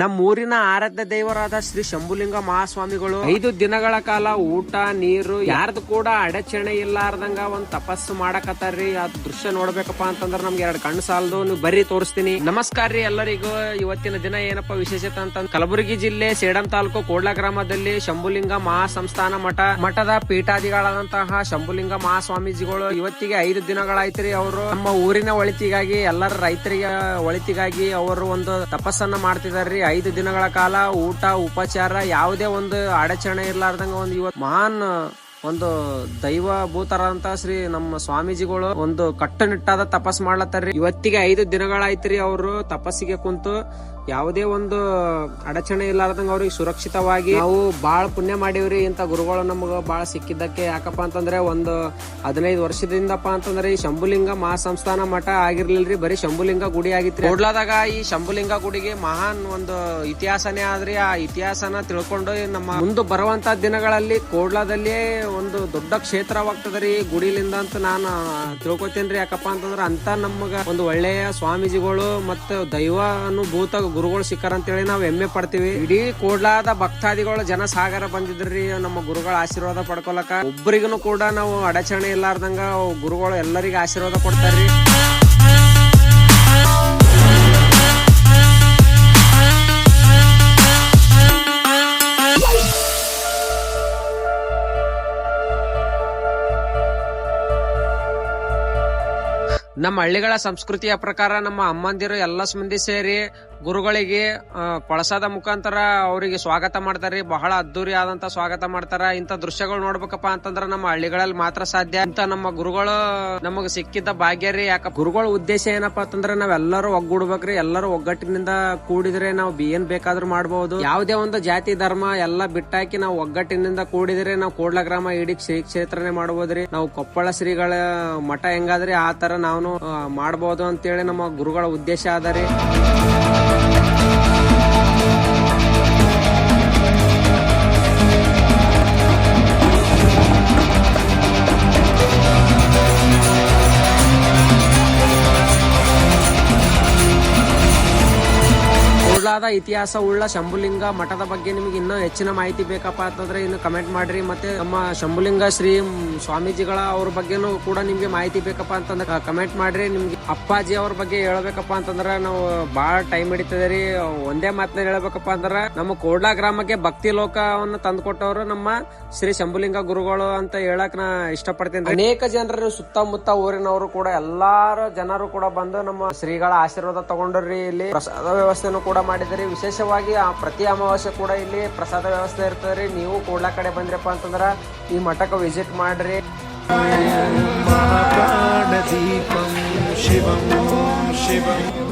ನಮ್ಮ ಊರಿನ ಆರಾಧ್ಯ ದೇವರಾದ ಶ್ರೀ ಶಂಭುಲಿಂಗ ಮಹಾಸ್ವಾಮಿಗಳು. ಐದು ದಿನಗಳ ಕಾಲ ಊಟ, ನೀರು, ಯಾರ್ದು ಕೂಡ ಅಡಚಣೆ ಇಲ್ಲಾರ್ದಂಗ ಒಂದ್ ತಪಸ್ಸು ಮಾಡಕತ್ತಾರ್ರಿ. ಆ ದೃಶ್ಯ ನೋಡ್ಬೇಕಪ್ಪ ಅಂತಂದ್ರ ನಮ್ಗೆ ಎರಡ್ ಕಣ್ಣು ಸಾಲದು. ನೀವು ಬರೀ ತೋರಿಸ್ತೀನಿ. ನಮಸ್ಕಾರ ರೀ ಎಲ್ಲರಿಗೂ. ಇವತ್ತಿನ ದಿನ ಏನಪ್ಪ ವಿಶೇಷತೆ ಅಂತ ಕಲಬುರಗಿ ಜಿಲ್ಲೆ ಸೇಡಂ ತಾಲೂಕು ಕೋಡ್ಲ ಗ್ರಾಮದಲ್ಲಿ ಶಂಭುಲಿಂಗ ಮಹಾಸಂಸ್ಥಾನ ಮಠ. ಮಠದ ಪೀಠಾಧಿಗಳಾದಂತಹ ಶಂಭುಲಿಂಗ ಮಹಾಸ್ವಾಮೀಜಿಗಳು ಇವತ್ತಿಗೆ ಐದು ದಿನಗಳಾಯ್ತ್ರಿ ಅವರು. ನಮ್ಮ ಊರಿನ ಒಳಿತಿಗಾಗಿ, ಎಲ್ಲರ ರೈತರಿಗೆ ಒಳಿತಿಗಾಗಿ ಅವರು ಒಂದು ತಪಸ್ಸನ್ನ ಮಾಡ್ತಿದಾರ್ರಿ. ಐದು ದಿನಗಳ ಕಾಲ ಊಟ, ಉಪಚಾರ, ಯಾವುದೇ ಒಂದು ಅಡಚಣೆ ಇರ್ಲಾರ್ದಂಗ ಒಂದು ಇವತ್ತು ಮಹಾನ್, ಒಂದು ದೈವ ಭೂತರಂತ ಶ್ರೀ ನಮ್ಮ ಸ್ವಾಮೀಜಿಗಳು ಒಂದು ಕಟ್ಟುನಿಟ್ಟಾದ ತಪಸ್ ಮಾಡ್ಲತ್ತಾರ್ರಿ. ಇವತ್ತಿಗೆ ಐದು ದಿನಗಳಾಯ್ತ್ರಿ ಅವರು ತಪಸ್ಸಿಗೆ ಕುಂತು ಯಾವುದೇ ಒಂದು ಅಡಚಣೆ ಇಲ್ಲಾರ್ದಂಗ ಅವ್ರಿಗೆ ಸುರಕ್ಷಿತವಾಗಿ ನಾವು ಬಾಳ ಪುಣ್ಯ ಮಾಡೀವ್ರಿ. ಇಂತ ಗುರುಗಳು ನಮಗ ಬಾಳ ಸಿಕ್ಕಿದ್ದಕ್ಕೆ ಯಾಕಪ್ಪ ಅಂತಂದ್ರೆ ಒಂದು ಹದಿನೈದು ವರ್ಷದಿಂದಪ್ಪ ಅಂತಂದ್ರೆ ಈ ಶಂಭುಲಿಂಗ ಮಹಾಸಂಸ್ಥಾನ ಮಠ ಆಗಿರ್ಲಿಲ್ರಿ. ಬರೀ ಶಂಭುಲಿಂಗ ಗುಡಿ ಆಗಿತ್ತು ಕೋಡ್ಲಾದಾಗ ಈ ಶಂಭುಲಿಂಗ ಗುಡಿಗೆ ಮಹಾನ್ ಒಂದು ಇತಿಹಾಸನೇ ಆದ್ರಿ. ಆ ಇತಿಹಾಸನ ತಿಳ್ಕೊಂಡು ನಮ್ಮ ಮುಂದೆ ಬರುವಂತ ದಿನಗಳಲ್ಲಿ ಕೋಡ್ಲಾದಲ್ಲಿ ಒಂದು ದೊಡ್ಡ ಕ್ಷೇತ್ರವಾಗ್ತದ್ರಿ ಗುಡಿಲಿಂದ ಅಂತ ನಾನು ತಿಳ್ಕೊತೇನ್ರಿ. ಯಾಕಪ್ಪ ಅಂತಂದ್ರೆ ಅಂತ ನಮಗ ಒಂದು ಒಳ್ಳೆಯ ಸ್ವಾಮೀಜಿಗಳು ಮತ್ತು ದೈವ ಅನುಭೂತ ಗುರುಗಳು ಸಿಕ್ಕಾರ ಅಂತೇಳಿ ನಾವ್ ಹೆಮ್ಮೆ ಪಡ್ತೀವಿ. ಇಡೀ ಕೂಡ್ಲಾದ ಭಕ್ತಾದಿಗಳು ಜನ ಸಾಗರ ಬಂದಿದ್ರಿ, ನಮ್ಮ ಗುರುಗಳ ಆಶೀರ್ವಾದ ಪಡ್ಕೊಳಕ. ಒಬ್ಬರಿಗೂ ಕೂಡ ನಾವು ಅಡಚಣೆ ಇಲ್ಲಾರ್ದಂಗ ಗುರುಗಳು ಎಲ್ಲರಿಗೂ ಆಶೀರ್ವಾದ ಕೊಡ್ತಾರ್ರಿ. ನಮ್ಮ ಹಳ್ಳಿಗಳ ಸಂಸ್ಕೃತಿಯ ಪ್ರಕಾರ ನಮ್ಮ ಅಮ್ಮಂದಿರು ಎಲ್ಲ ಮಂದಿ ಸೇರಿ ಗುರುಗಳಿಗೆ ಕೊಳಸಾದ ಮುಖಾಂತರ ಅವರಿಗೆ ಸ್ವಾಗತ ಮಾಡ್ತಾರೆ. ಬಹಳ ಅದ್ದೂರಿ ಆದಂತ ಸ್ವಾಗತ ಮಾಡ್ತಾರ. ಇಂತ ದೃಶ್ಯಗಳು ನೋಡ್ಬೇಕಪ್ಪ ಅಂತಂದ್ರ ನಮ್ಮ ಹಳ್ಳಿಗಳಲ್ಲಿ ಮಾತ್ರ ಸಾಧ್ಯ. ಇಂತ ನಮ್ಮ ಗುರುಗಳು ನಮಗ ಸಿಕ್ಕಿದ್ದ ಭಾಗ್ಯ ರೀ. ಯಾಕ ಗುರುಗಳ ಉದ್ದೇಶ ಏನಪ್ಪಾ ಅಂತಂದ್ರ ನಾವೆಲ್ಲರೂ ಒಗ್ಗೂಡ್ಬೇಕ್ರಿ. ಎಲ್ಲರೂ ಒಗ್ಗಟ್ಟಿನಿಂದ ಕೂಡಿದ್ರೆ ನಾವು ಏನ್ ಬೇಕಾದ್ರೂ ಮಾಡಬಹುದು ಯಾವುದೇ ಒಂದು ಜಾತಿ, ಧರ್ಮ ಎಲ್ಲ ಬಿಟ್ಟಾಕಿ ನಾವು ಒಗ್ಗಟ್ಟಿನಿಂದ ಕೂಡಿದ್ರೆ ನಾವು ಕೋಡ್ಲ ಗ್ರಾಮ ಇಡೀ ಶ್ರೀ ಕ್ಷೇತ್ರನೇ ಮಾಡಬಹುದ್ರಿ ನಾವು ಕೊಪ್ಪಳ ಶ್ರೀಗಳ ಮಠ ಹೆಂಗಾದ್ರಿ, ಆ ತರ ನಾವು ಮಾಡಬಹುದು ಅಂತೇಳಿ ನಮ್ಮ ಗುರುಗಳ ಉದ್ದೇಶ ಅದ ರೀ ಇತಿಹಾಸವುಳ್ಳ ಶಂಭುಲಿಂಗ ಮಠದ ಬಗ್ಗೆ ನಿಮಗೆ ಇನ್ನೂ ಹೆಚ್ಚಿನ ಮಾಹಿತಿ ಬೇಕಪ್ಪ ಅಂತಂದ್ರೆ ಇನ್ನು ಕಮೆಂಟ್ ಮಾಡ್ರಿ. ಮತ್ತೆ ನಮ್ಮ ಶಂಭುಲಿಂಗ ಶ್ರೀ ಸ್ವಾಮೀಜಿಗಳ ಅವ್ರ ಬಗ್ಗೆನೂ ಕೂಡ ನಿಮ್ಗೆ ಮಾಹಿತಿ ಬೇಕಪ್ಪ ಅಂತಂದ್ರೆ ಕಮೆಂಟ್ ಮಾಡ್ರಿ. ನಿಮ್ಗೆ ಅಪ್ಪಾಜಿ ಅವ್ರ ಬಗ್ಗೆ ಹೇಳ್ಬೇಕಪ್ಪ ಅಂತಂದ್ರೆ ನಾವು ಬಹಳ ಟೈಮ್ ಹಿಡಿತದೆ ರೀ. ಒಂದೇ ಮಾತನ್ನ ಹೇಳ್ಬೇಕಪ್ಪ ಅಂದ್ರ ನಮ್ಮ ಕೋಡ್ಲಾ ಗ್ರಾಮಕ್ಕೆ ಭಕ್ತಿ ಲೋಕವನ್ನು ತಂದುಕೊಟ್ಟವರು ನಮ್ಮ ಶ್ರೀ ಶಂಭುಲಿಂಗ ಗುರುಗಳು ಅಂತ ಹೇಳಕ್ ನಾ ಇಷ್ಟಪಡ್ತೇನೆ. ಅನೇಕ ಜನರು ಸುತ್ತಮುತ್ತ ಊರಿನವರು ಕೂಡ ಎಲ್ಲಾರು ಜನರು ಕೂಡ ಬಂದು ನಮ್ಮ ಶ್ರೀಗಳ ಆಶೀರ್ವಾದ ತಗೊಂಡ್ರಿ ಇಲ್ಲಿ. ಪ್ರಸಾದ ವ್ಯವಸ್ಥೆನೂ ಕೂಡ ಮಾಡಿದಿರಿ ವಿಶೇಷವಾಗಿ ಆ ಪ್ರತಿ ಅಮಾವಾಸ್ಯೆ ಕೂಡ ಇಲ್ಲಿ ಪ್ರಸಾದ ವ್ಯವಸ್ಥೆ ಇರ್ತದೆ ರೀ. ನೀವು ಕೂಡ್ಲಾ ಕಡೆ ಬಂದ್ರಪ್ಪ ಅಂತಂದ್ರೆ ಈ ಮಠಕ್ಕೆ ವಿಸಿಟ್ ಮಾಡ್ರಿ. ಶಿವಂ.